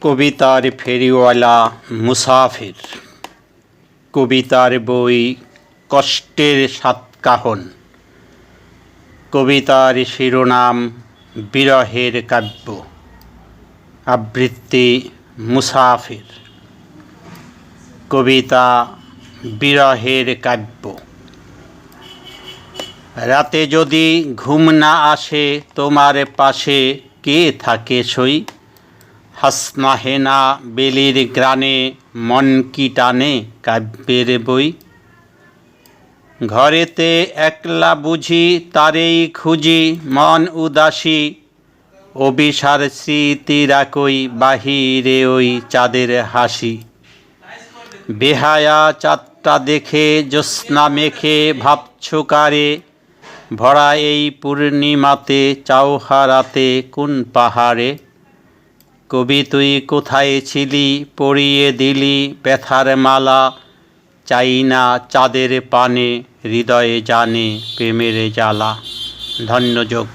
কবিতার ফেরিওয়ালা মুসাফির। কবিতার বই কষ্টের সাতকাহন। কবিতার শিরোনাম বিরহের কাব্য। আবৃত্তি মুসাফির। কবিতা বিরহের কাব্য। রাতে যদি ঘুম না আসে, তোমার পাশে কে থাকে সই? হাসনাহেনা বেলির গ্রানে মন কি টানে কাব্যের বই? ঘরেতে একলা বুঝি তারেই খুঁজি মন উদাসী অবিসার স্মৃতিরা কই বাহিরে ওই চাঁদের হাসি? বেহায়া চাঁদটা দেখে জ্যোৎস্না মেখে ভাবছ কারে? ভরা এই পূর্ণিমাতে চাওহারাতে কোন পাহাড়ে? কবি, তুই কোথায় ছিলি? পড়িয়ে দিলি ব্যথার মালা। চাই না চাঁদের পানে, হৃদয়ে জানে প্রেমের জ্বালা। ধন্যযোগ